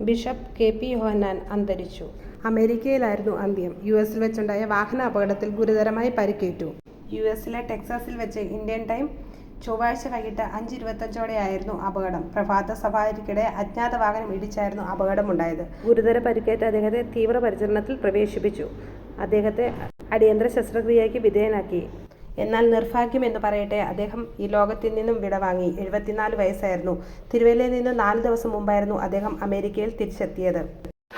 Bishop K P യോഹന്നാൻ അന്തരിച്ചു. അമേരിക്കയിലായിരുന്നു അന്ത്യം. U എസിൽ വെച്ചുണ്ടായ വാഹന അപകടത്തിൽ ഗുരുതരമായി പരിക്കേറ്റു. യു എസിലെ ടെക്സാസിൽ വെച്ച് ഇന്ത്യൻ ടൈം ചൊവ്വാഴ്ച വൈകിട്ട് അഞ്ച് ഇരുപത്തഞ്ചോടെയായിരുന്നു അപകടം. പ്രഭാത സവാരിക്കിടെ അജ്ഞാത വാഹനം ഇടിച്ചായിരുന്നു അപകടമുണ്ടായത്. ഗുരുതര പരിക്കേറ്റ അദ്ദേഹത്തെ തീവ്രപരിചരണത്തിൽ പ്രവേശിപ്പിച്ചു. അദ്ദേഹത്തെ അടിയന്തര ശസ്ത്രക്രിയയ്ക്ക് വിധേയനാക്കി. എന്നാൽ നിർഭാഗ്യം എന്ന് പറയട്ടെ അദ്ദേഹം ഈ ലോകത്തിൽ നിന്നും വിടവാങ്ങി എഴുപത്തിനാല് വയസ്സായിരുന്നു. തിരുവല്ലയിൽ നിന്ന് നാല് ദിവസം മുമ്പായിരുന്നു അദ്ദേഹം അമേരിക്കയിൽ തിരിച്ചെത്തിയത്.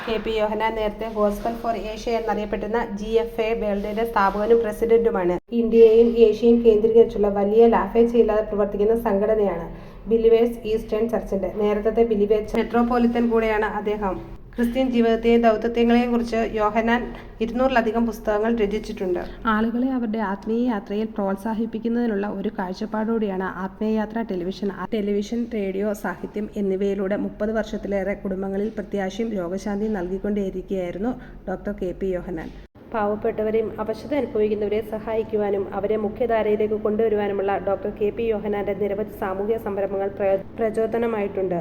കെ പി യോഹന നേരത്തെ ഗോസ്ബൽ ഫോർ ഏഷ്യ എന്നറിയപ്പെടുന്ന ജി എഫ് എ വേൾഡിന്റെ സ്ഥാപകനും പ്രസിഡന്റുമാണ്. ഇന്ത്യയെയും ഏഷ്യയും കേന്ദ്രീകരിച്ചുള്ള വലിയ ലാഭേച്ഛയില്ലാതെ പ്രവർത്തിക്കുന്ന സംഘടനയാണ് ബിലിവേഴ്സ് ഈസ്റ്റേൺ ചർച്ചിന്റെ നേരത്തെ ബിലിവേഴ്സ് മെട്രോപൊളിറ്റൻ കൂടെയാണ് അദ്ദേഹം. ക്രിസ്ത്യൻ ജീവിതത്തെയും ദൗത്യത്തെയും കുറിച്ച് യോഹനാൻ ഇരുന്നൂറിലധികം പുസ്തകങ്ങൾ രചിച്ചിട്ടുണ്ട്. ആളുകളെ അവരുടെ ആത്മീയ യാത്രയിൽ പ്രോത്സാഹിപ്പിക്കുന്നതിനുള്ള ഒരു കാഴ്ചപ്പാടോടെയാണ് ആത്മീയയാത്ര ടെലിവിഷൻ ടെലിവിഷൻ റേഡിയോ സാഹിത്യം എന്നിവയിലൂടെ മുപ്പത് വർഷത്തിലേറെ കുടുംബങ്ങളിൽ പ്രത്യാശയും രോഗശാന്തിയും നൽകിക്കൊണ്ടേയിരിക്കുകയായിരുന്നു ഡോക്ടർ കെ പി യോഹനാൻ പാവപ്പെട്ടവരെയും അവശത അനുഭവിക്കുന്നവരെ സഹായിക്കുവാനും അവരെ മുഖ്യധാരയിലേക്ക് കൊണ്ടുവരുവാനുമുള്ള ഡോക്ടർ കെ പി യോഹനാന്റെ നിരവധി സാമൂഹിക സംരംഭങ്ങൾ പ്രചോദനമായിട്ടുണ്ട്.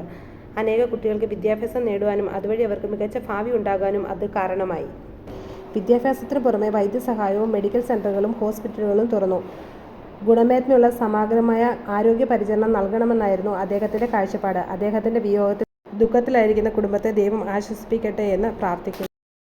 അനേക കുട്ടികൾക്ക് വിദ്യാഭ്യാസം നേടുവാനും അതുവഴി അവർക്ക് മികച്ച ഭാവി ഉണ്ടാകാനും അത് കാരണമായി. വിദ്യാഭ്യാസത്തിന് പുറമെ വൈദ്യസഹായവും മെഡിക്കൽ സെന്ററുകളും ഹോസ്പിറ്റലുകളും തുറന്നു. ഗുണമേന്മയുള്ള സമഗ്രമായ ആരോഗ്യ പരിചരണം നൽകണമെന്നായിരുന്നു അദ്ദേഹത്തിന്റെ കാഴ്ചപ്പാട്. അദ്ദേഹത്തിന്റെ വിയോഗത്തിൽ ദുഃഖത്തിലായിരിക്കുന്ന കുടുംബത്തെ ദൈവം ആശ്വസിപ്പിക്കട്ടെ എന്ന് പ്രാർത്ഥിക്കുന്നു.